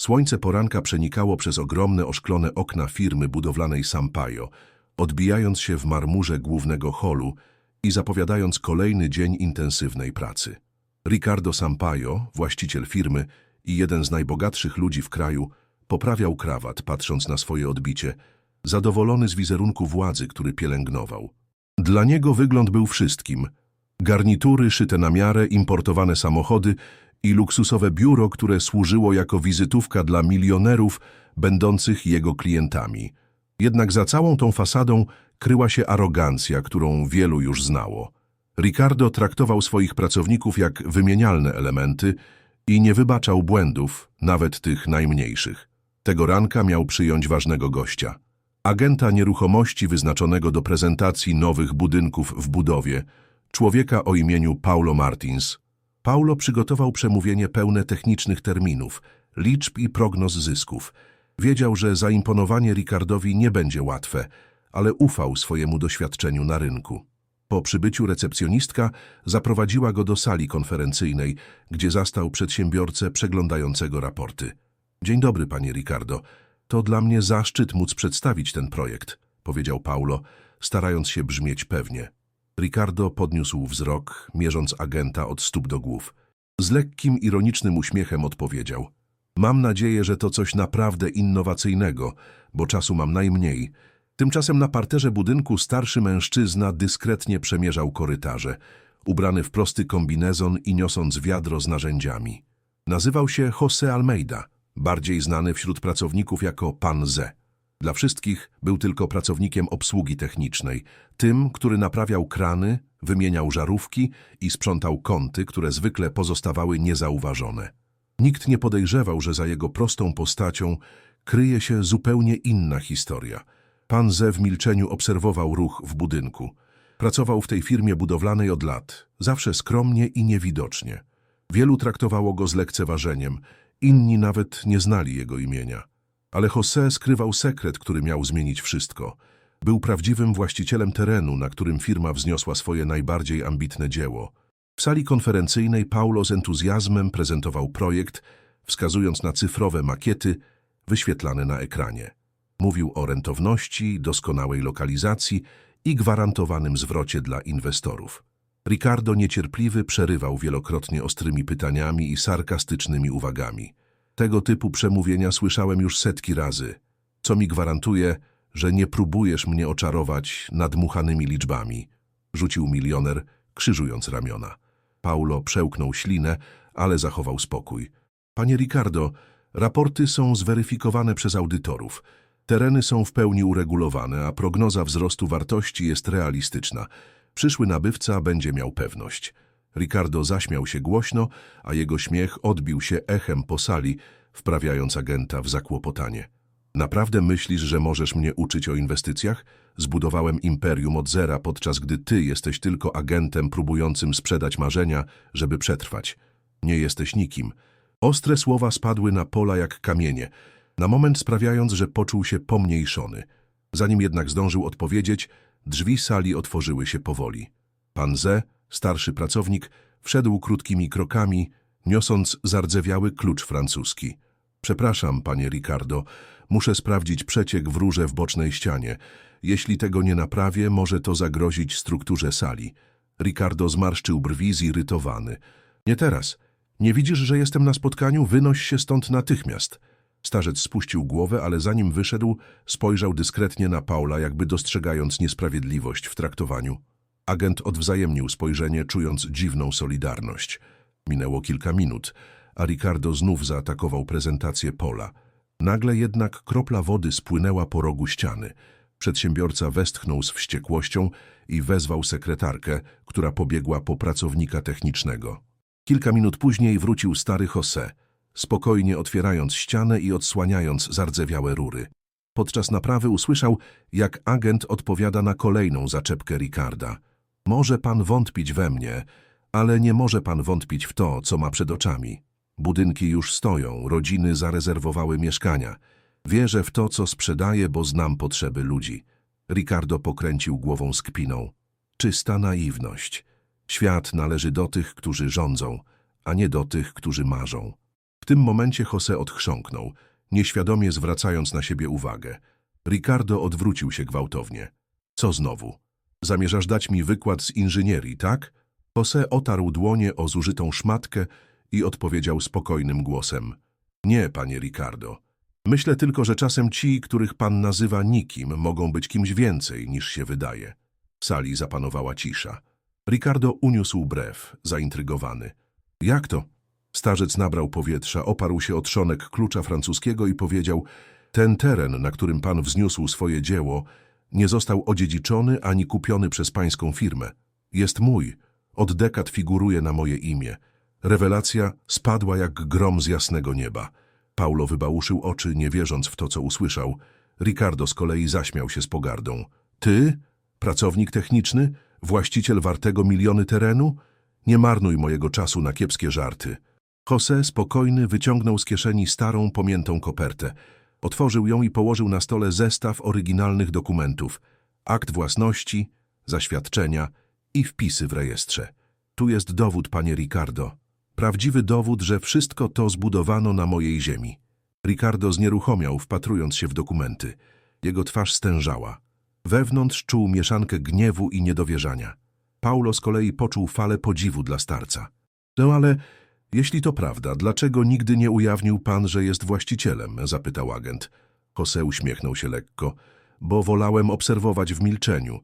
Słońce poranka przenikało przez ogromne oszklone okna firmy budowlanej Sampaio, odbijając się w marmurze głównego holu i zapowiadając kolejny dzień intensywnej pracy. Ricardo Sampaio, właściciel firmy i jeden z najbogatszych ludzi w kraju, poprawiał krawat, patrząc na swoje odbicie, zadowolony z wizerunku władzy, który pielęgnował. Dla niego wygląd był wszystkim. Garnitury szyte na miarę, importowane samochody i luksusowe biuro, które służyło jako wizytówka dla milionerów będących jego klientami. Jednak za całą tą fasadą kryła się arogancja, którą wielu już znało. Ricardo traktował swoich pracowników jak wymienialne elementy i nie wybaczał błędów, nawet tych najmniejszych. Tego ranka miał przyjąć ważnego gościa. Agenta nieruchomości wyznaczonego do prezentacji nowych budynków w budowie, człowieka o imieniu Paulo Martins. Paulo przygotował przemówienie pełne technicznych terminów, liczb i prognoz zysków. Wiedział, że zaimponowanie Ricardowi nie będzie łatwe, ale ufał swojemu doświadczeniu na rynku. Po przybyciu recepcjonistka zaprowadziła go do sali konferencyjnej, gdzie zastał przedsiębiorcę przeglądającego raporty. Dzień dobry, panie Ricardo. To dla mnie zaszczyt móc przedstawić ten projekt, powiedział Paulo, starając się brzmieć pewnie. Ricardo podniósł wzrok, mierząc agenta od stóp do głów. Z lekkim, ironicznym uśmiechem odpowiedział. Mam nadzieję, że to coś naprawdę innowacyjnego, bo czasu mam najmniej. Tymczasem na parterze budynku starszy mężczyzna dyskretnie przemierzał korytarze, ubrany w prosty kombinezon i niosąc wiadro z narzędziami. Nazywał się José Almeida, bardziej znany wśród pracowników jako Pan Z. Dla wszystkich był tylko pracownikiem obsługi technicznej, tym, który naprawiał krany, wymieniał żarówki i sprzątał kąty, które zwykle pozostawały niezauważone. Nikt nie podejrzewał, że za jego prostą postacią kryje się zupełnie inna historia. Pan Ze w milczeniu obserwował ruch w budynku. Pracował w tej firmie budowlanej od lat, zawsze skromnie i niewidocznie. Wielu traktowało go z lekceważeniem, inni nawet nie znali jego imienia. Ale José skrywał sekret, który miał zmienić wszystko. Był prawdziwym właścicielem terenu, na którym firma wzniosła swoje najbardziej ambitne dzieło. W sali konferencyjnej Paulo z entuzjazmem prezentował projekt, wskazując na cyfrowe makiety wyświetlane na ekranie. Mówił o rentowności, doskonałej lokalizacji i gwarantowanym zwrocie dla inwestorów. Ricardo niecierpliwy przerywał wielokrotnie ostrymi pytaniami i sarkastycznymi uwagami. Tego typu przemówienia słyszałem już setki razy, co mi gwarantuje, że nie próbujesz mnie oczarować nadmuchanymi liczbami, rzucił milioner, krzyżując ramiona. Paulo przełknął ślinę, ale zachował spokój. Panie Ricardo, raporty są zweryfikowane przez audytorów. Tereny są w pełni uregulowane, a prognoza wzrostu wartości jest realistyczna. Przyszły nabywca będzie miał pewność. Ricardo zaśmiał się głośno, a jego śmiech odbił się echem po sali, wprawiając agenta w zakłopotanie. Naprawdę myślisz, że możesz mnie uczyć o inwestycjach? Zbudowałem imperium od zera, podczas gdy ty jesteś tylko agentem próbującym sprzedać marzenia, żeby przetrwać. Nie jesteś nikim. Ostre słowa spadły na pola jak kamienie, na moment sprawiając, że poczuł się pomniejszony. Zanim jednak zdążył odpowiedzieć, drzwi sali otworzyły się powoli. Pan Ze, starszy pracownik, wszedł krótkimi krokami, niosąc zardzewiały klucz francuski. Przepraszam, panie Ricardo, muszę sprawdzić przeciek w rurze w bocznej ścianie. Jeśli tego nie naprawię, może to zagrozić strukturze sali. Ricardo zmarszczył brwi zirytowany. Nie teraz. Nie widzisz, że jestem na spotkaniu? Wynoś się stąd natychmiast. Starzec spuścił głowę, ale zanim wyszedł, spojrzał dyskretnie na Paula, jakby dostrzegając niesprawiedliwość w traktowaniu. Agent odwzajemnił spojrzenie, czując dziwną solidarność. Minęło kilka minut, a Ricardo znów zaatakował prezentację Pola. Nagle jednak kropla wody spłynęła po rogu ściany. Przedsiębiorca westchnął z wściekłością i wezwał sekretarkę, która pobiegła po pracownika technicznego. Kilka minut później wrócił stary José, spokojnie otwierając ścianę i odsłaniając zardzewiałe rury. Podczas naprawy usłyszał, jak agent odpowiada na kolejną zaczepkę Ricarda. Może pan wątpić we mnie, ale nie może pan wątpić w to, co ma przed oczami. Budynki już stoją, rodziny zarezerwowały mieszkania. Wierzę w to, co sprzedaję, bo znam potrzeby ludzi. Ricardo pokręcił głową z kpiną. Czysta naiwność. Świat należy do tych, którzy rządzą, a nie do tych, którzy marzą. W tym momencie Jose odchrząknął, nieświadomie zwracając na siebie uwagę. Ricardo odwrócił się gwałtownie. Co znowu? Zamierzasz dać mi wykład z inżynierii, tak? Jose otarł dłonie o zużytą szmatkę i odpowiedział spokojnym głosem. Nie, panie Ricardo. Myślę tylko, że czasem ci, których pan nazywa nikim, mogą być kimś więcej niż się wydaje. W sali zapanowała cisza. Ricardo uniósł brew, zaintrygowany. Jak to? Starzec nabrał powietrza, oparł się o trzonek klucza francuskiego i powiedział ten teren, na którym pan wzniósł swoje dzieło, nie został odziedziczony ani kupiony przez pańską firmę. Jest mój. Od dekad figuruje na moje imię. Rewelacja spadła jak grom z jasnego nieba. Paulo wybałuszył oczy, nie wierząc w to, co usłyszał. Ricardo z kolei zaśmiał się z pogardą. Ty? Pracownik techniczny? Właściciel wartego miliony terenu? Nie marnuj mojego czasu na kiepskie żarty. Jose, spokojny, wyciągnął z kieszeni starą, pomiętą kopertę. Otworzył ją i położył na stole zestaw oryginalnych dokumentów. Akt własności, zaświadczenia i wpisy w rejestrze. Tu jest dowód, panie Ricardo. Prawdziwy dowód, że wszystko to zbudowano na mojej ziemi. Ricardo znieruchomiał, wpatrując się w dokumenty. Jego twarz stężała. Wewnątrz czuł mieszankę gniewu i niedowierzania. Paulo z kolei poczuł falę podziwu dla starca. No ale jeśli to prawda, dlaczego nigdy nie ujawnił pan, że jest właścicielem? zapytał agent. Jose uśmiechnął się lekko, bo wolałem obserwować w milczeniu.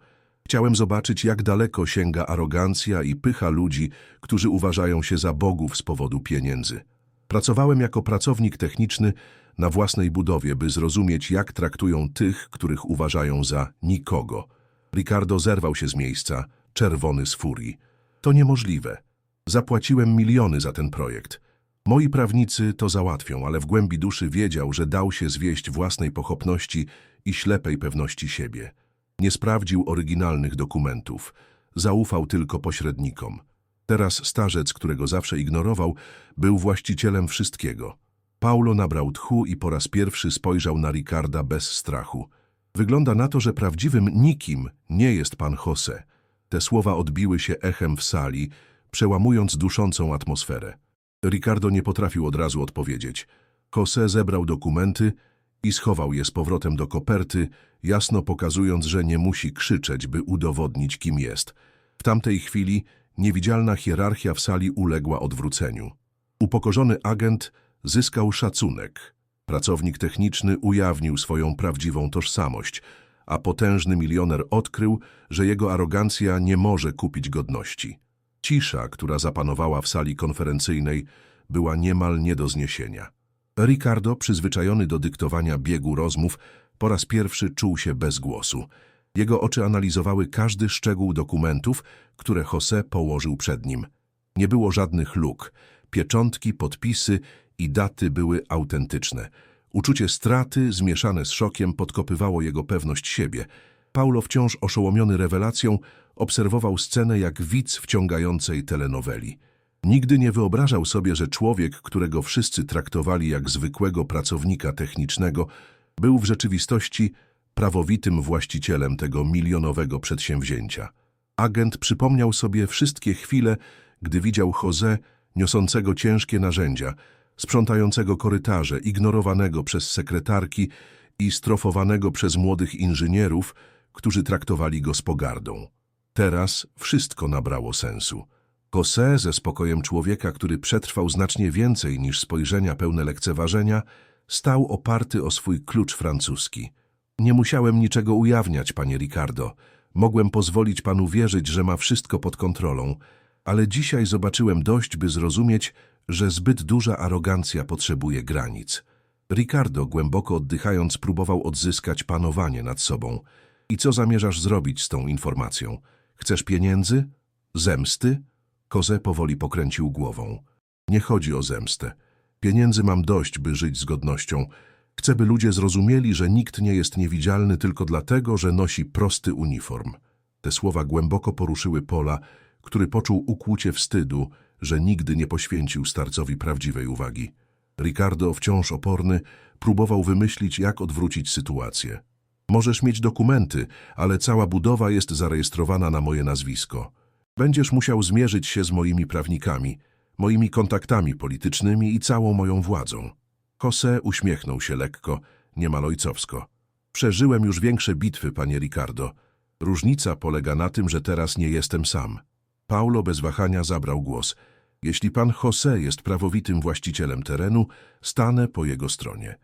Chciałem zobaczyć, jak daleko sięga arogancja i pycha ludzi, którzy uważają się za bogów z powodu pieniędzy. Pracowałem jako pracownik techniczny na własnej budowie, by zrozumieć, jak traktują tych, których uważają za nikogo. Ricardo zerwał się z miejsca, czerwony z furii. To niemożliwe. Zapłaciłem miliony za ten projekt. Moi prawnicy to załatwią, ale w głębi duszy wiedział, że dał się zwieść własnej pochopności i ślepej pewności siebie. Nie sprawdził oryginalnych dokumentów. Zaufał tylko pośrednikom. Teraz starzec, którego zawsze ignorował, był właścicielem wszystkiego. Paulo nabrał tchu i po raz pierwszy spojrzał na Ricarda bez strachu. Wygląda na to, że prawdziwym nikim nie jest pan Jose. Te słowa odbiły się echem w sali, przełamując duszącą atmosferę. Ricardo nie potrafił od razu odpowiedzieć. Jose zebrał dokumenty i schował je z powrotem do koperty, jasno pokazując, że nie musi krzyczeć, by udowodnić, kim jest. W tamtej chwili niewidzialna hierarchia w sali uległa odwróceniu. Upokorzony agent zyskał szacunek. Pracownik techniczny ujawnił swoją prawdziwą tożsamość, a potężny milioner odkrył, że jego arogancja nie może kupić godności. Cisza, która zapanowała w sali konferencyjnej, była niemal nie do zniesienia. Ricardo, przyzwyczajony do dyktowania biegu rozmów, po raz pierwszy czuł się bez głosu. Jego oczy analizowały każdy szczegół dokumentów, które Jose położył przed nim. Nie było żadnych luk. Pieczątki, podpisy i daty były autentyczne. Uczucie straty, zmieszane z szokiem, podkopywało jego pewność siebie. Paulo, wciąż oszołomiony rewelacją, obserwował scenę jak widz wciągającej telenoweli. Nigdy nie wyobrażał sobie, że człowiek, którego wszyscy traktowali jak zwykłego pracownika technicznego, był w rzeczywistości prawowitym właścicielem tego milionowego przedsięwzięcia. Agent przypomniał sobie wszystkie chwile, gdy widział Jose niosącego ciężkie narzędzia, sprzątającego korytarze, ignorowanego przez sekretarki i strofowanego przez młodych inżynierów, którzy traktowali go z pogardą. Teraz wszystko nabrało sensu. Jose ze spokojem człowieka, który przetrwał znacznie więcej niż spojrzenia pełne lekceważenia, stał oparty o swój klucz francuski. Nie musiałem niczego ujawniać, panie Ricardo. Mogłem pozwolić panu wierzyć, że ma wszystko pod kontrolą, ale dzisiaj zobaczyłem dość, by zrozumieć, że zbyt duża arogancja potrzebuje granic. Ricardo, głęboko oddychając, próbował odzyskać panowanie nad sobą. I co zamierzasz zrobić z tą informacją? Chcesz pieniędzy? Zemsty? Koze powoli pokręcił głową. Nie chodzi o zemstę. Pieniędzy mam dość, by żyć z godnością. Chcę, by ludzie zrozumieli, że nikt nie jest niewidzialny tylko dlatego, że nosi prosty uniform. Te słowa głęboko poruszyły Pola, który poczuł ukłucie wstydu, że nigdy nie poświęcił starcowi prawdziwej uwagi. Ricardo, wciąż oporny, próbował wymyślić, jak odwrócić sytuację. Możesz mieć dokumenty, ale cała budowa jest zarejestrowana na moje nazwisko. Będziesz musiał zmierzyć się z moimi prawnikami. moimi kontaktami politycznymi i całą moją władzą. Jose uśmiechnął się lekko, niemal ojcowsko. Przeżyłem już większe bitwy, panie Ricardo. Różnica polega na tym, że teraz nie jestem sam. Paulo bez wahania zabrał głos. Jeśli pan Jose jest prawowitym właścicielem terenu, stanę po jego stronie.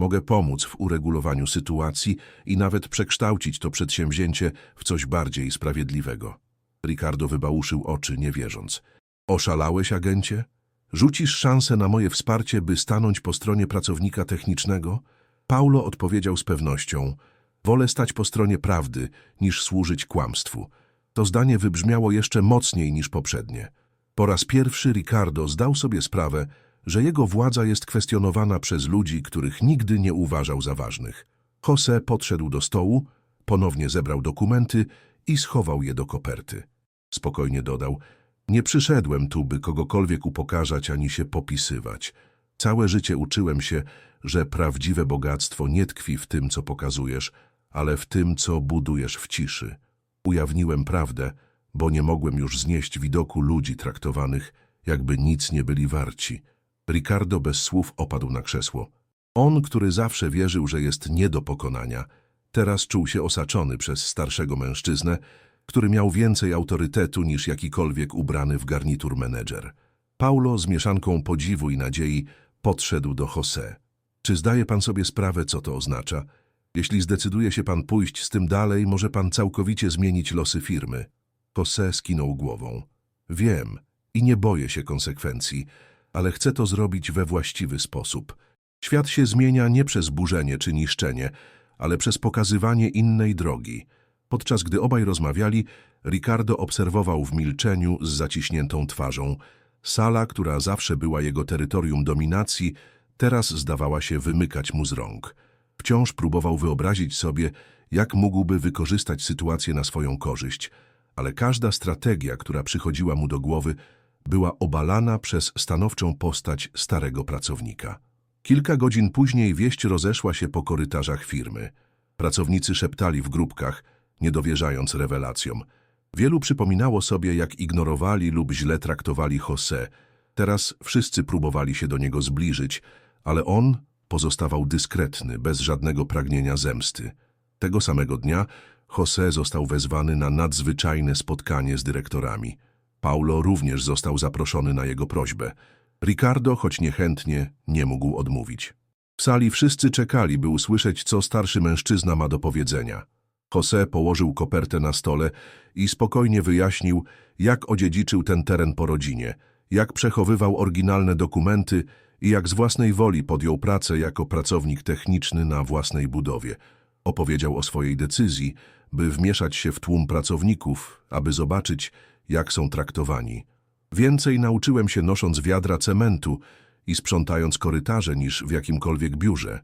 Mogę pomóc w uregulowaniu sytuacji i nawet przekształcić to przedsięwzięcie w coś bardziej sprawiedliwego. Ricardo wybałuszył oczy, nie wierząc. Oszalałeś, agencie? Rzucisz szansę na moje wsparcie, by stanąć po stronie pracownika technicznego? Paulo odpowiedział z pewnością. Wolę stać po stronie prawdy, niż służyć kłamstwu. To zdanie wybrzmiało jeszcze mocniej niż poprzednie. Po raz pierwszy Ricardo zdał sobie sprawę, że jego władza jest kwestionowana przez ludzi, których nigdy nie uważał za ważnych. Jose podszedł do stołu, ponownie zebrał dokumenty i schował je do koperty. Spokojnie dodał, nie przyszedłem tu, by kogokolwiek upokarzać ani się popisywać. Całe życie uczyłem się, że prawdziwe bogactwo nie tkwi w tym, co pokazujesz, ale w tym, co budujesz w ciszy. Ujawniłem prawdę, bo nie mogłem już znieść widoku ludzi traktowanych, jakby nic nie byli warci. Ricardo bez słów opadł na krzesło. On, który zawsze wierzył, że jest nie do pokonania, teraz czuł się osaczony przez starszego mężczyznę, który miał więcej autorytetu niż jakikolwiek ubrany w garnitur menedżer. Paulo z mieszanką podziwu i nadziei podszedł do Jose. Czy zdaje pan sobie sprawę, co to oznacza? Jeśli zdecyduje się pan pójść z tym dalej, może pan całkowicie zmienić losy firmy. Jose skinął głową. Wiem i nie boję się konsekwencji, ale chcę to zrobić we właściwy sposób. Świat się zmienia nie przez burzenie czy niszczenie, ale przez pokazywanie innej drogi. Podczas gdy obaj rozmawiali, Ricardo obserwował w milczeniu z zaciśniętą twarzą. Sala, która zawsze była jego terytorium dominacji, teraz zdawała się wymykać mu z rąk. Wciąż próbował wyobrazić sobie, jak mógłby wykorzystać sytuację na swoją korzyść, ale każda strategia, która przychodziła mu do głowy, była obalana przez stanowczą postać starego pracownika. Kilka godzin później wieść rozeszła się po korytarzach firmy. Pracownicy szeptali w grupkach, nie dowierzając rewelacjom. Wielu przypominało sobie, jak ignorowali lub źle traktowali Jose. Teraz wszyscy próbowali się do niego zbliżyć, ale on pozostawał dyskretny, bez żadnego pragnienia zemsty. Tego samego dnia Jose został wezwany na nadzwyczajne spotkanie z dyrektorami. Paulo również został zaproszony na jego prośbę. Ricardo, choć niechętnie, nie mógł odmówić. W sali wszyscy czekali, by usłyszeć, co starszy mężczyzna ma do powiedzenia. Jose położył kopertę na stole i spokojnie wyjaśnił, jak odziedziczył ten teren po rodzinie, jak przechowywał oryginalne dokumenty i jak z własnej woli podjął pracę jako pracownik techniczny na własnej budowie. Opowiedział o swojej decyzji, by wmieszać się w tłum pracowników, aby zobaczyć, jak są traktowani. Więcej nauczyłem się nosząc wiadra cementu i sprzątając korytarze niż w jakimkolwiek biurze.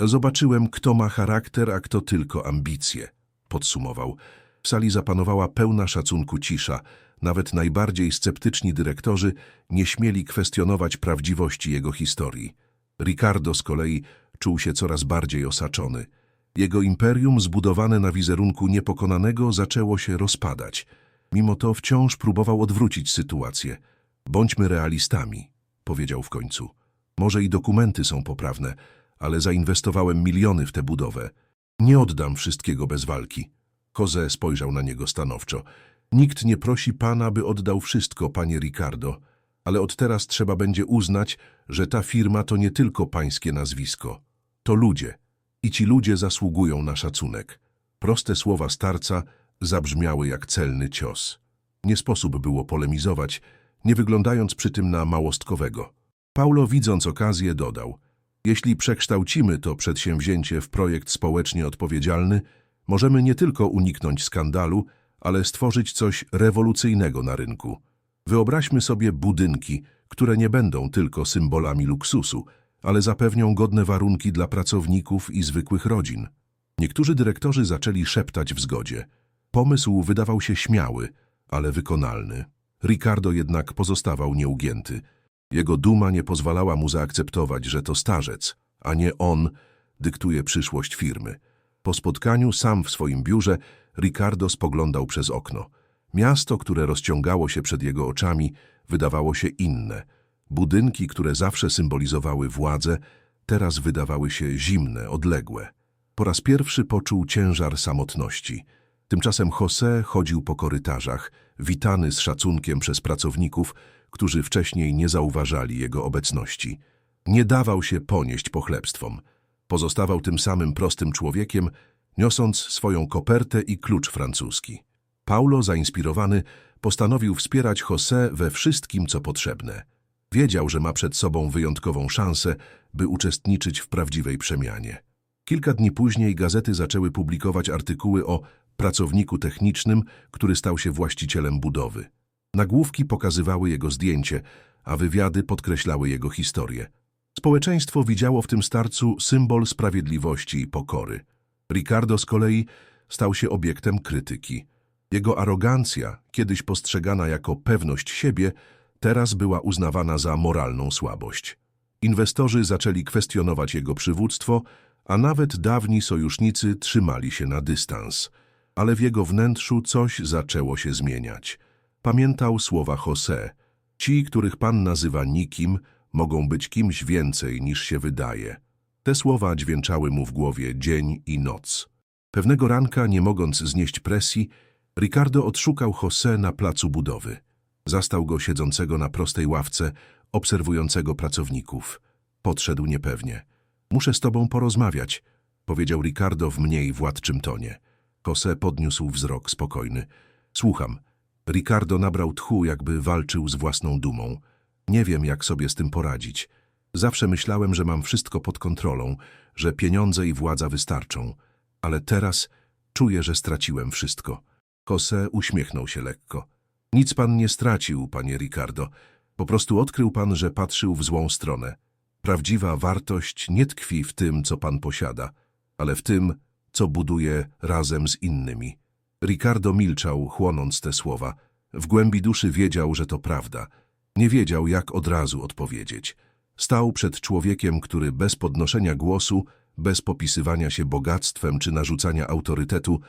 Zobaczyłem, kto ma charakter, a kto tylko ambicje, podsumował. W sali zapanowała pełna szacunku cisza. Nawet najbardziej sceptyczni dyrektorzy nie śmieli kwestionować prawdziwości jego historii. Ricardo z kolei czuł się coraz bardziej osaczony. Jego imperium, zbudowane na wizerunku niepokonanego, zaczęło się rozpadać. Mimo to wciąż próbował odwrócić sytuację. Bądźmy realistami, powiedział w końcu. Może i dokumenty są poprawne, ale zainwestowałem miliony w tę budowę. Nie oddam wszystkiego bez walki. Jose spojrzał na niego stanowczo. Nikt nie prosi pana, by oddał wszystko, panie Ricardo, ale od teraz trzeba będzie uznać, że ta firma to nie tylko pańskie nazwisko. To ludzie. I ci ludzie zasługują na szacunek. Proste słowa starca zabrzmiały jak celny cios. Nie sposób było polemizować, nie wyglądając przy tym na małostkowego. Paulo, widząc okazję, dodał – jeśli przekształcimy to przedsięwzięcie w projekt społecznie odpowiedzialny, możemy nie tylko uniknąć skandalu, ale stworzyć coś rewolucyjnego na rynku. Wyobraźmy sobie budynki, które nie będą tylko symbolami luksusu, ale zapewnią godne warunki dla pracowników i zwykłych rodzin. Niektórzy dyrektorzy zaczęli szeptać w zgodzie. Pomysł wydawał się śmiały, ale wykonalny. Ricardo jednak pozostawał nieugięty. Jego duma nie pozwalała mu zaakceptować, że to starzec, a nie on, dyktuje przyszłość firmy. Po spotkaniu sam w swoim biurze Ricardo spoglądał przez okno. Miasto, które rozciągało się przed jego oczami, wydawało się inne. Budynki, które zawsze symbolizowały władzę, teraz wydawały się zimne, odległe. Po raz pierwszy poczuł ciężar samotności. Tymczasem José chodził po korytarzach, witany z szacunkiem przez pracowników, którzy wcześniej nie zauważali jego obecności. Nie dawał się ponieść pochlebstwom. Pozostawał tym samym prostym człowiekiem, niosąc swoją kopertę i klucz francuski. Paulo, zainspirowany, postanowił wspierać José we wszystkim, co potrzebne. Wiedział, że ma przed sobą wyjątkową szansę, by uczestniczyć w prawdziwej przemianie. Kilka dni później gazety zaczęły publikować artykuły o pracowniku technicznym, który stał się właścicielem budowy. Nagłówki pokazywały jego zdjęcie, a wywiady podkreślały jego historię. Społeczeństwo widziało w tym starcu symbol sprawiedliwości i pokory. Ricardo z kolei stał się obiektem krytyki. Jego arogancja, kiedyś postrzegana jako pewność siebie, teraz była uznawana za moralną słabość. Inwestorzy zaczęli kwestionować jego przywództwo, a nawet dawni sojusznicy trzymali się na dystans. Ale w jego wnętrzu coś zaczęło się zmieniać. Pamiętał słowa José. Ci, których Pan nazywa nikim, mogą być kimś więcej niż się wydaje. Te słowa dźwięczały mu w głowie dzień i noc. Pewnego ranka, nie mogąc znieść presji, Ricardo odszukał José na placu budowy. Zastał go siedzącego na prostej ławce, obserwującego pracowników. Podszedł niepewnie. Muszę z tobą porozmawiać, powiedział Ricardo w mniej władczym tonie. José podniósł wzrok spokojny. Słucham. Ricardo nabrał tchu, jakby walczył z własną dumą. Nie wiem, jak sobie z tym poradzić. Zawsze myślałem, że mam wszystko pod kontrolą, że pieniądze i władza wystarczą. Ale teraz czuję, że straciłem wszystko. José uśmiechnął się lekko. Nic pan nie stracił, panie Ricardo. Po prostu odkrył pan, że patrzył w złą stronę. Prawdziwa wartość nie tkwi w tym, co pan posiada, ale w tym, co buduje razem z innymi. Ricardo milczał, chłonąc te słowa. W głębi duszy wiedział, że to prawda. Nie wiedział, jak od razu odpowiedzieć. Stał przed człowiekiem, który bez podnoszenia głosu, bez popisywania się bogactwem czy narzucania autorytetu,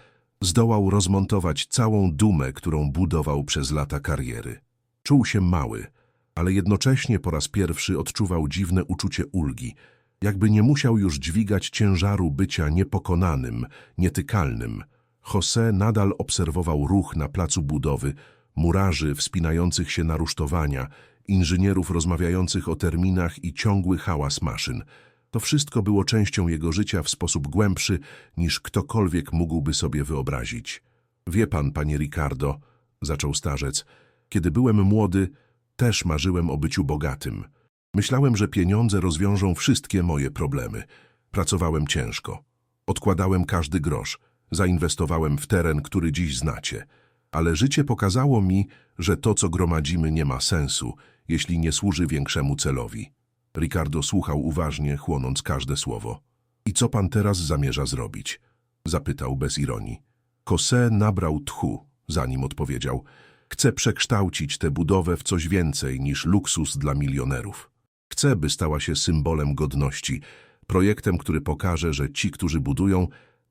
zdołał rozmontować całą dumę, którą budował przez lata kariery. Czuł się mały, ale jednocześnie po raz pierwszy odczuwał dziwne uczucie ulgi, jakby nie musiał już dźwigać ciężaru bycia niepokonanym, nietykalnym. José nadal obserwował ruch na placu budowy, murarzy wspinających się na rusztowania, inżynierów rozmawiających o terminach i ciągły hałas maszyn. To wszystko było częścią jego życia w sposób głębszy, niż ktokolwiek mógłby sobie wyobrazić. Wie pan, panie Ricardo, zaczął starzec, kiedy byłem młody, też marzyłem o byciu bogatym. Myślałem, że pieniądze rozwiążą wszystkie moje problemy. Pracowałem ciężko. Odkładałem każdy grosz. Zainwestowałem w teren, który dziś znacie. Ale życie pokazało mi, że to, co gromadzimy, nie ma sensu, jeśli nie służy większemu celowi. Ricardo słuchał uważnie, chłonąc każde słowo. I co pan teraz zamierza zrobić? Zapytał bez ironii. José nabrał tchu, zanim odpowiedział. Chcę przekształcić tę budowę w coś więcej niż luksus dla milionerów. Chcę, by stała się symbolem godności, projektem, który pokaże, że ci, którzy budują,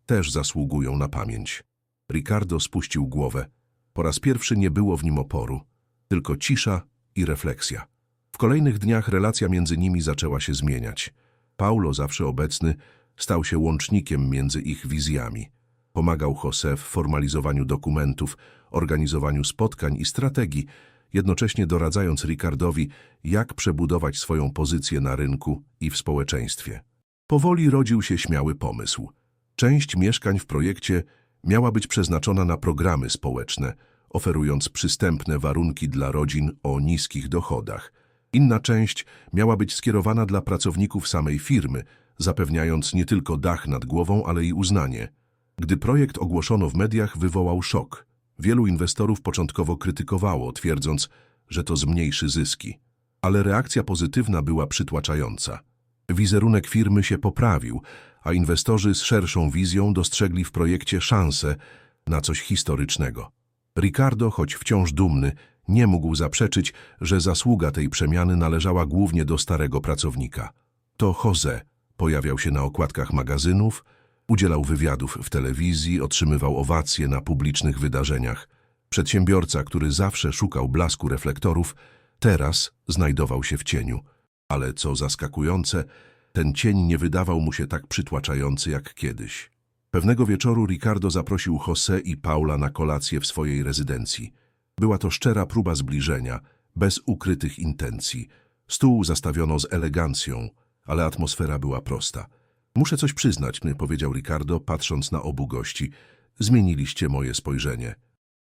też zasługują na pamięć. Ricardo spuścił głowę. Po raz pierwszy nie było w nim oporu, tylko cisza i refleksja. W kolejnych dniach relacja między nimi zaczęła się zmieniać. Paulo, zawsze obecny, stał się łącznikiem między ich wizjami. Pomagał José w formalizowaniu dokumentów, organizowaniu spotkań i strategii, jednocześnie doradzając Ricardowi, jak przebudować swoją pozycję na rynku i w społeczeństwie. Powoli rodził się śmiały pomysł. Część mieszkań w projekcie miała być przeznaczona na programy społeczne, oferując przystępne warunki dla rodzin o niskich dochodach. Inna część miała być skierowana dla pracowników samej firmy, zapewniając nie tylko dach nad głową, ale i uznanie. Gdy projekt ogłoszono w mediach, wywołał szok. Wielu inwestorów początkowo krytykowało, twierdząc, że to zmniejszy zyski. Ale reakcja pozytywna była przytłaczająca. Wizerunek firmy się poprawił, a inwestorzy z szerszą wizją dostrzegli w projekcie szansę na coś historycznego. Ricardo, choć wciąż dumny, nie mógł zaprzeczyć, że zasługa tej przemiany należała głównie do starego pracownika. To Jose pojawiał się na okładkach magazynów, udzielał wywiadów w telewizji, otrzymywał owacje na publicznych wydarzeniach. Przedsiębiorca, który zawsze szukał blasku reflektorów, Teraz znajdował się w cieniu, ale co zaskakujące, ten cień nie wydawał mu się tak przytłaczający jak kiedyś. Pewnego wieczoru Ricardo zaprosił José i Paula na kolację w swojej rezydencji. Była to szczera próba zbliżenia, bez ukrytych intencji. Stół zastawiono z elegancją, ale atmosfera była prosta. Muszę coś przyznać, powiedział Ricardo, patrząc na obu gości. Zmieniliście moje spojrzenie.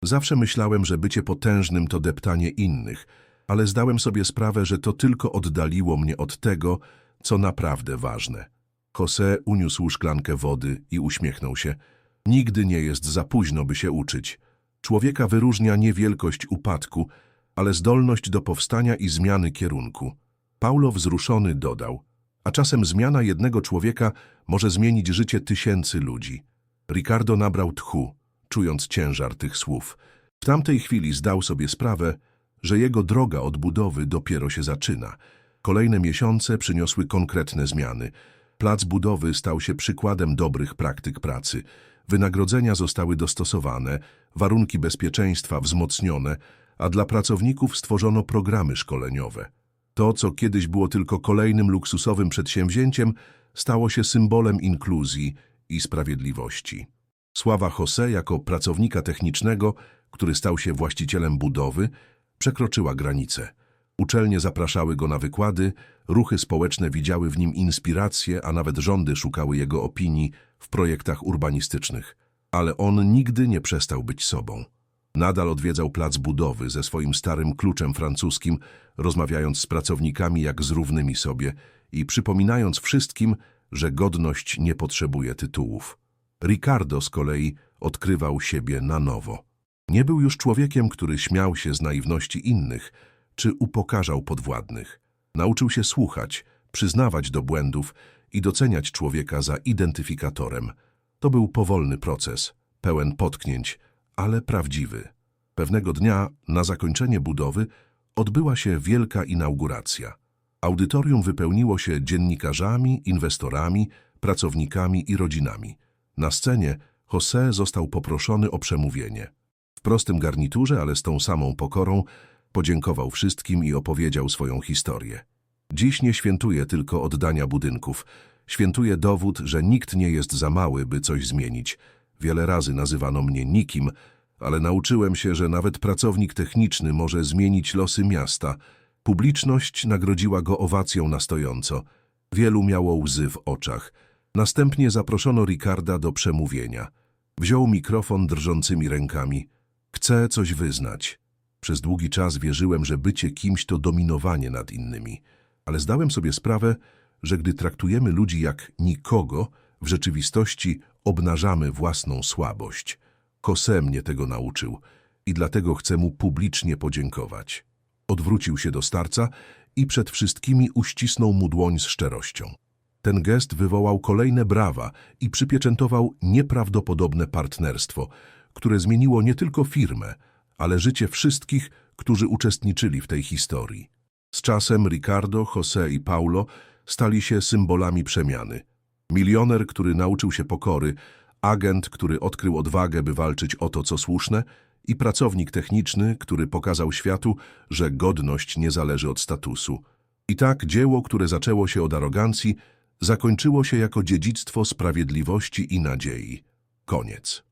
Zawsze myślałem, że bycie potężnym to deptanie innych, ale zdałem sobie sprawę, że to tylko oddaliło mnie od tego, co naprawdę ważne. José uniósł szklankę wody i uśmiechnął się. Nigdy nie jest za późno, by się uczyć. Człowieka wyróżnia nie wielkość upadku, ale zdolność do powstania i zmiany kierunku. Paulo wzruszony dodał, a czasem zmiana jednego człowieka może zmienić życie tysięcy ludzi. Ricardo nabrał tchu, czując ciężar tych słów. W tamtej chwili zdał sobie sprawę, że jego droga odbudowy dopiero się zaczyna. Kolejne miesiące przyniosły konkretne zmiany. Plac budowy stał się przykładem dobrych praktyk pracy. Wynagrodzenia zostały dostosowane, warunki bezpieczeństwa wzmocnione, a dla pracowników stworzono programy szkoleniowe. To, co kiedyś było tylko kolejnym luksusowym przedsięwzięciem, stało się symbolem inkluzji i sprawiedliwości. Sława José jako pracownika technicznego, który stał się właścicielem budowy, przekroczyła granice. Uczelnie zapraszały go na wykłady, ruchy społeczne widziały w nim inspirację, a nawet rządy szukały jego opinii w projektach urbanistycznych. Ale on nigdy nie przestał być sobą. Nadal odwiedzał plac budowy ze swoim starym kluczem francuskim, rozmawiając z pracownikami jak z równymi sobie i przypominając wszystkim, że godność nie potrzebuje tytułów. Ricardo z kolei odkrywał siebie na nowo. Nie był już człowiekiem, który śmiał się z naiwności innych, czy upokarzał podwładnych. Nauczył się słuchać, przyznawać do błędów i doceniać człowieka za identyfikatorem. To był powolny proces, pełen potknięć, ale prawdziwy. Pewnego dnia, na zakończenie budowy, odbyła się wielka inauguracja. Audytorium wypełniło się dziennikarzami, inwestorami, pracownikami i rodzinami. Na scenie José został poproszony o przemówienie. W prostym garniturze, ale z tą samą pokorą, podziękował wszystkim i opowiedział swoją historię. Dziś nie świętuje tylko oddania budynków. Świętuje dowód, że nikt nie jest za mały, by coś zmienić. Wiele razy nazywano mnie nikim, ale nauczyłem się, że nawet pracownik techniczny może zmienić losy miasta. Publiczność nagrodziła go owacją na stojąco. Wielu miało łzy w oczach. Następnie zaproszono Ricarda do przemówienia. Wziął mikrofon drżącymi rękami. Chcę coś wyznać. Przez długi czas wierzyłem, że bycie kimś to dominowanie nad innymi, ale zdałem sobie sprawę, że gdy traktujemy ludzi jak nikogo, w rzeczywistości obnażamy własną słabość. Kose mnie tego nauczył i dlatego chcę mu publicznie podziękować. Odwrócił się do starca i przed wszystkimi uścisnął mu dłoń z szczerością. Ten gest wywołał kolejne brawa i przypieczętował nieprawdopodobne partnerstwo, które zmieniło nie tylko firmę, ale życie wszystkich, którzy uczestniczyli w tej historii. Z czasem Ricardo, José i Paulo stali się symbolami przemiany. Milioner, który nauczył się pokory, agent, który odkrył odwagę, by walczyć o to, co słuszne i pracownik techniczny, który pokazał światu, że godność nie zależy od statusu. I tak dzieło, które zaczęło się od arogancji, zakończyło się jako dziedzictwo sprawiedliwości i nadziei. Koniec.